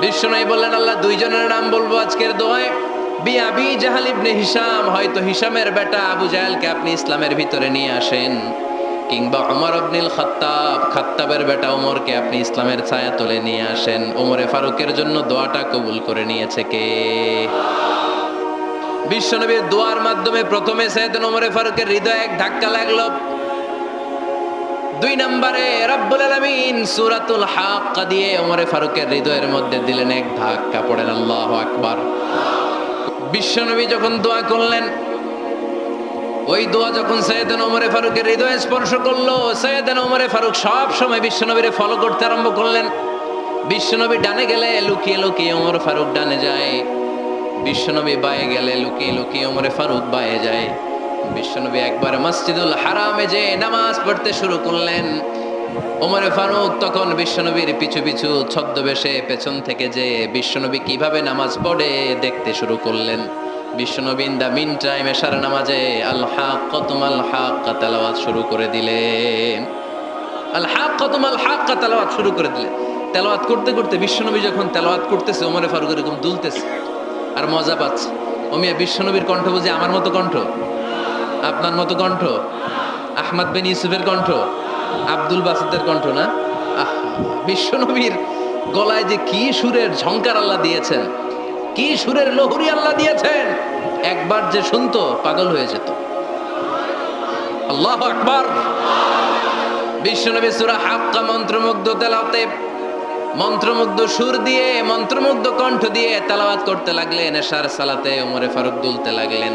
বিশ্বনবী বললেন, আল্লাহ, দুইজনের নাম বলব আজকের দোয়ায় বি আবি জাহাল ইবনে হিসাম হয়তো হিসামের বেটা আবু জাহালকে আপনি ইসলামের ভিতরে নিয়ে আসেন। কিংবা ওমর আবনিল খাত্তাব, খাত্তাবের বেটা ওমরকে আপনি ইসলামের ছায়া তুলে নিয়ে আসেন। ওমরে ফারুকের জন্য দোয়াটা কবুল করে নিয়েছে কে? বিশ্বনবীর দোয়ার মাধ্যমে প্রথমে সৈয়দ ওমরে ফারুকের হৃদয়ে এক ধাক্কা লাগল। দুই নম্বরে, রব্বুল আলামিন সূরাতুল হাক্কা দিয়ে ওমরে ফারুকের হৃদয়ের মধ্যে দিলেন এক ধাক্কা, পড়েন আল্লাহু আকবার। বিশ্বনবী যখন দোয়া করলেন, ওই দোয়া যখন সৈয়দান ওমরে ফারুকের হৃদয়ে স্পর্শ করল, সৈয়দান ওমরে ফারুক সব সময় বিশ্বনবীরে ফলো করতে আরম্ভ করলেন। বিশ্বনবী ডানে গেলে লুকিয়ে লুকিয়ে ওমর ফারুক ডানে যায়। বিশ্বনবী বায়ে গেলে লুকিয়ে লুকিয়ে ওমরে ফারুক বায়ে যায়। বিশ্বনবী একবার মসজিদুল হারামে যে নামাজ পড়তে শুরু করলেন, ওমরে ফারুক তখন বিশ্বনবীর পিছু পিছু ছদ্মবেশে পেছন থেকে যে বিশ্বনবী কীভাবে নামাজ পড়ে দেখতে শুরু করলেন। বিশ্বনবী ইন দা মিন টাইম নামাজে শুরু করে দিলেন। শুরু করে দিলেন। তেলাওয়াত করতে করতে বিশ্বনবী যখন তেলাওয়াত করতেছে, ওমরে ফারুক এরকম দুলতেছে আর মজা পাচ্ছে। ওমিয়া বিশ্বনবীর কণ্ঠ বুঝি আমার মতো কণ্ঠ? আপনার মতো কণ্ঠ? আহমদ বিন ইউসুফের কণ্ঠ? আব্দুল বাসিদের কণ্ঠ না? বিশ্বনবীর গলায় যে কি সুরের ঝংকার আল্লাহ দিয়েছেন, কি সুরের লহরি আল্লাহ দিয়েছেন, একবার যে শুনতো, পাগল হয়ে যেত। আল্লাহ আকবার। বিশ্বনবী সুরা হাক্কা মন্ত্রমুগ্ধ তেলাওতে মন্ত্রমুগ্ধ সুর দিয়ে, মন্ত্রমুগ্ধ কণ্ঠ দিয়ে তেলাওয়াত করতে লাগলেন, এশার সালাতে ওমরে ফারুক দুলতে লাগলেন।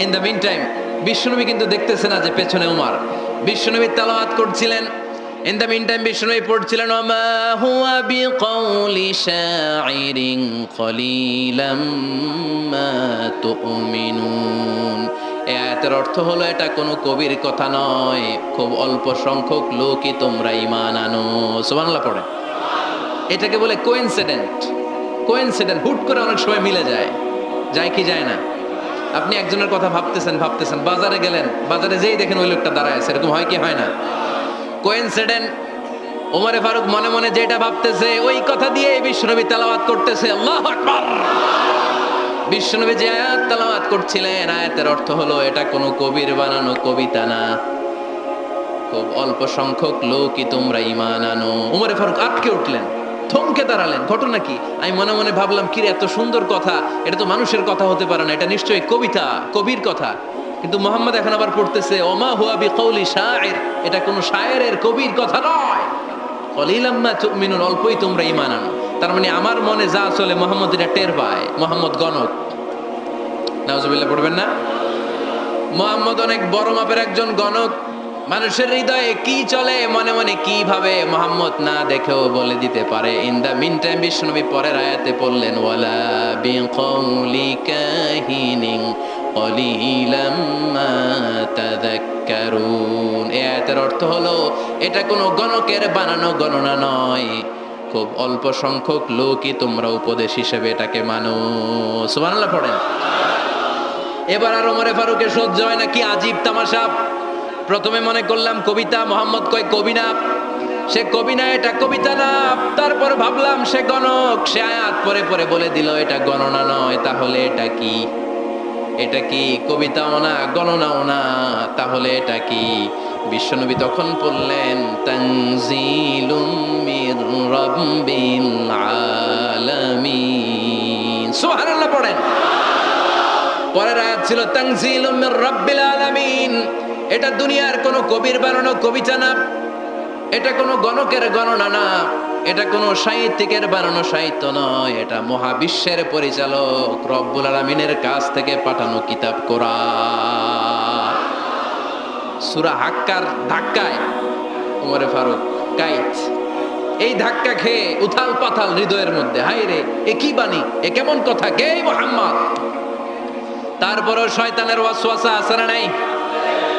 ইন দ্য মিন টাইম বিশ্বনবী কিন্তু দেখতেছে না যে পেছনে উমার। বিশ্বনবী তালাওয়াত করছিলেন। ইন দ্য মিন টাইম বিশ্বনবী পড়ছিলেন ওমা হুয়া বিকাউলি শাইরিন কলিলাম মা তুমিনুন। আয়াতের অর্থ হলো, এটা কোনো কবির কথা নয়। খুব অল্প সংখ্যক লোকই তোমরা ঈমান আনো। সুবহানাল্লাহ পড়ে। এটাকে বলে কোইনসিডেন্ট কোইনসিডেন্ট হুট করে অনেক সময় মিলে যায়। যায় কি যায় না? আপনি একজনের কথা ভাবতেছেন ভাবতেছেন, বাজারে গেলেন, বাজারে যেই দেখেন ওই লোকটা দাঁড়ায় আছে, এরকম হয় কি হয় না? কোইনসিডেন্ট ওমরে ফারুক মনে মনে যেটা ভাবতেছে, ওই কথা দিয়ে বিশ্বনবী তেলাওয়াত করতেছে, আল্লাহ আকবার। বিশ্বনবী যে আয়াত তেলাওয়াত করছিলেন, আয়াতের অর্থ হলো, এটা কোনো কবির বানানো কবিতা না। খুব অল্প সংখ্যক লোকই তোমরা ইমান আনো। উমরে ফারুক আটকে উঠলেন। থমকে দাঁড়ালেন। ঘটনা কি? আমি মনে মনে ভাবলাম, কিরে, এত সুন্দর কথা। এটা তো মানুষের কথা হতে পারে না। এটা নিশ্চয়ই কবিতা, কবির কথা। কিন্তু মোহাম্মদ এখন আবার পড়তেছে, ওমা হুয়া বি কৌলি শায়ের এটা কোনো শায়েরের কবির কথা নয়। কলিলাম্মা তুমিনুন অল্পই তোমরা ইমান আনো। তার মানে আমার মনে যা চলে, মোহাম্মদ এটা টের পায়। মোহাম্মদ গণক। নাউজুবিল্লাহ, পড়বেন না? মোহাম্মদ অনেক বড় মাপের একজন গণক। মানুষের হৃদয়ে কি চলে, মনে মনে কি ভাবে মোহাম্মদ না দেখেও বলে দিতে পারে। ইন দা মিন টাইম বিষ্ণুনবী পরের আয়াতে পড়লেন, ওয়ালা কলিলাম মা তাযাক্কারুন এই আয়াতের অর্থ হলো, এটা কোনো গণকের বানানো গণনা নয়। খুব অল্প সংখ্যক লোকই তোমরা উপদেশ হিসেবে এটাকে মানো। সুবহানাল্লাহ, পড়েন। এবার আর ওমরে ফারুকের সহ্য হয় না, কি আজীব তামাশা। প্রথমে মনে করলাম কবিতা, মোহাম্মদ কয় কবি না সে কবি না এটা কবিতা না। তারপর ভাবলাম সে গণক। সে আয়াত পরে পরে বলে দিল, এটা গণনা নয়, তাহলে এটা কি? এটা কি কবিতাও না, গণনাও না, তাহলে এটা কি? বিশ্বনবী তখন পড়লেন তানজিলুম মির রাব্বিল আলামিন। সুবহানাল্লাহ পড়েন। পরের আয়াত ছিল, তানজিলুম মির রাব্বিল আলামিন। এটা দুনিয়ার কোন কবির বানানো কবিতা না এটা কোনো গণকের গণনা না। এটা কোনো সাহিত্যিকের বানানো সাহিত্য নয়। এটা মহাবিশ্বের পরিচালক রব্বুল আলমিনের কাছ থেকে পাঠানো কিতাব কোরআন। সুরা হাক্কার ধাক্কায়, উমরে ফারুক কাইত এই ধাক্কা খেয়ে উথাল পাথাল হৃদয়ের মধ্যে হাই রে, এ কি বাণী? এ কেমন কথা? কে মোহাম্মদ? তারপরও শয়তানের ওয়াসওয়াসা না নাই?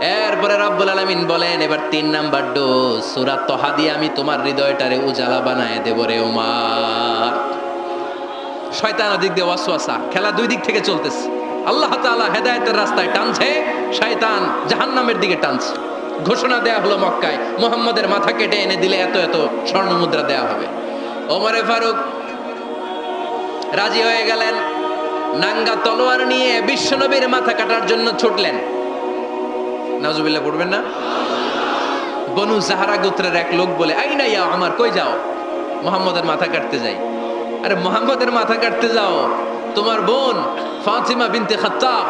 এরপরে রব্বুল আলামিন বলেন, এবার তিন নাম্বার ডোজ। সুরা তহা দিয়ে আমি তোমার হৃদয়টারে উজালা বানায় দেব রে ওমার শয়তান দিক দিয়ে ওয়াসওয়াসা, খেলা দুই দিক থেকে চলতেছে। আল্লাহ তাআলা হেদায়েতের রাস্তায় টানছে, শয়তান জাহান্নামের দিকে টানছে। ঘোষণা দেয়া হলো মক্কায়, মোহাম্মদের মাথা কেটে এনে দিলে এত এত স্বর্ণ মুদ্রা দেয়া হবে। ওমরে ফারুক রাজি হয়ে গেলেন, নাঙ্গা তলোয়ার নিয়ে বিশ্বনবীর মাথা কাটার জন্য ছুটলেন। নাজুবিল্লাহ পড়বেন না? বনু জাহারা গোত্রের এক লোক বলে আই না ইয়া আমার, কই যাও? মোহাম্মদের মাথা কাটতে যাই। আরে, মোহাম্মদের মাথা কাটতে যাও। তোমার বোন ফাতিমা বিনতে খাত্তাব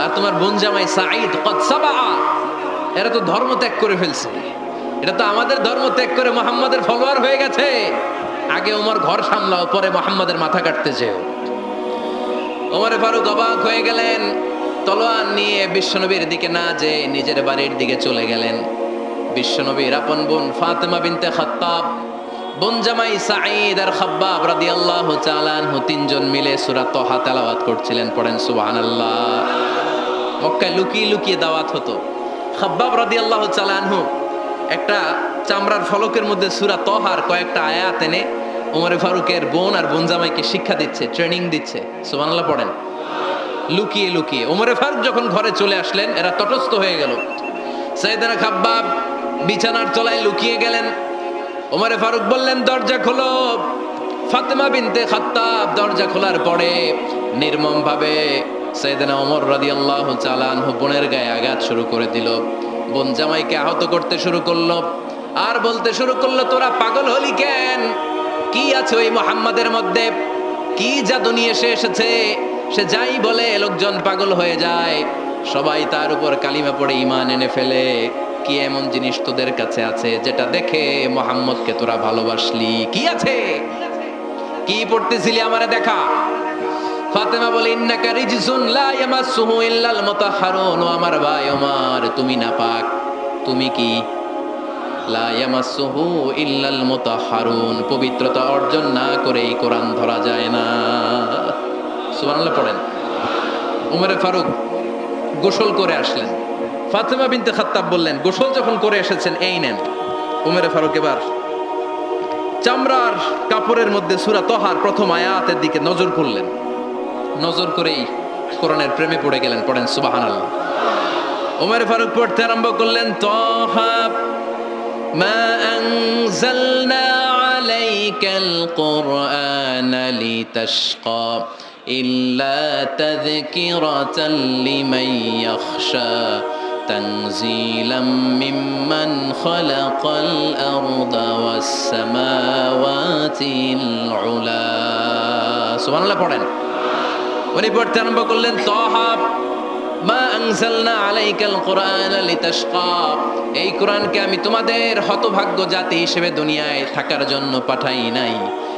আর তোমার বোন জামাই সাঈদ কদ সাবা এরা তো ধর্ম ত্যাগ করে ফেলছে। এটা তো আমাদের ধর্ম ত্যাগ করে মোহাম্মদের ফলোয়ার হয়ে গেছে। আগে ওমর ঘর সামলাও, পরে মোহাম্মদের মাথা কাটতে যেও। ওমরে ফারুক অবাক হয়ে গেলেন। তলোয়ার নিয়ে বিশ্বনবীর দিকে না যে নিজের বাড়ির দিকে চলে গেলেন। বিশ্বনবীর আপন বোন ফাতেমা বিনতে খাত্তাব, বোন জামাই সাঈদ আর খাব্বাব রাদিয়াল্লাহু আনহু তিনজন মিলে সূরা তহা তেলাওয়াত করছিলেন, পড়েন সুবহানাল্লাহ। মক্কায় লুকিয়ে লুকিয়ে দাওয়াত হতো। খাব্বাব রাদিয়াল্লাহু আনহু একটা চামড়ার ফলকের মধ্যে সূরা তহার কয়েকটা আয়াত এনে ওমরে ফারুকের বোন আর বোন জামাইকে শিক্ষা দিচ্ছে, ট্রেনিং দিচ্ছে। সুবহানাল্লাহ, পড়েন। লুকিয়ে লুকিয়ে। ওমরে ফারুক যখন ঘরে চলে আসলেন, এরা তটস্থ হয়ে গেল। সৈয়দনা খাব্বাব বিছানার তলায় লুকিয়ে গেলেন। ওমরে ফারুক বললেন, দরজা খোলো। ফাতেমা বিনতে খাত্তাব দরজা খোলার পরে নির্মম ভাবে সৈয়দনা ওমর রাদিয়াল্লাহু তাআলা আনহু বোনের গায়ে আঘাত শুরু করে দিল। বোন জামাইকে আহত করতে শুরু করল। আর বলতে শুরু করল, তোরা পাগল হলি কেন? কি আছে ওই মোহাম্মদের মধ্যে? কি জাদু নিয়ে সে এসেছে? সে যাই বলে, লোকজন পাগল হয়ে যায়। সবাই তার উপর কালিমা পড়ে ইমান এনে ফেলে। কি এমন জিনিস তোদের কাছে আছে যেটা দেখে মোহাম্মদকে তোরা ভালোবাসলি? কি আছে? কি পড়তেছিলি আমারে দেখা? ফাতেমা বলে, ইন্নাকা রিজসুন লা ইয়ামাসসুহু ইল্লাল মুতাহহারুন ও আমার ভাই ওমর, তুমি নাপাক। তুমি কি? লা ইয়ামাসসুহু ইল্লাল মুতাহহারুন পবিত্রতা অর্জন না করেই কোরআন ধরা যায় না। সুবহানাল্লাহ পড়েন উমরে ফারুক গোসল করে আসলেন ফাতেমা বিনতে খাত্তাব বললেন গোসল যখন করে এসেছেন এই নেন উমরে ফারুক এবার চামড়ার কাপড়ের মধ্যে সুরা তহার প্রথম আয়াতের দিকে নজর করলেন নজর করেই কোরআনের প্রেমে পড়ে গেলেন পড়েন সুবহানাল্লাহ উমরে ফারুক পড়তে আরম্ভ করলেন তহা ما أنزلنا عليك القرآن لتشقى إلا تذكرة لمن يخشى تنزيلا ممن خلق الأرض والسماوات العلا سبحان الله পড়েন উনি পড়তে আরম্ভ করলেন তহা মা আনজালনা আলাইকাল কোরআন লিতাশকা এই কোরআনকে আমি তোমাদের হতভাগ্য জাতি হিসেবে দুনিয়ায় থাকার জন্য পাঠাই নাই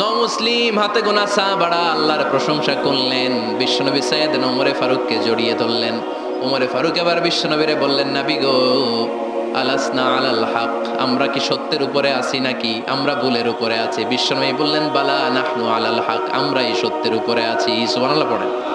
মুসলিম হাতে গোনা সা বাড়া, আল্লাহর প্রশংসা করলেন। বিশ্বনবী সৈয়দ ওমরে ফারুককে জড়িয়ে ধরলেন। ওমরে ফারুক এবার বিশ্বনবীরে বললেন, নাবি গো, আলাসনা আলাল হাক, আমরা কি সত্যের উপরে আছি নাকি? আমরা ভুলের উপরে আছি। বিশ্বনবী বললেন, বালা নাহনু আলাল হাক আমরা এই সত্যের উপরে আছি। সুবহানাল্লাহ পড়েন।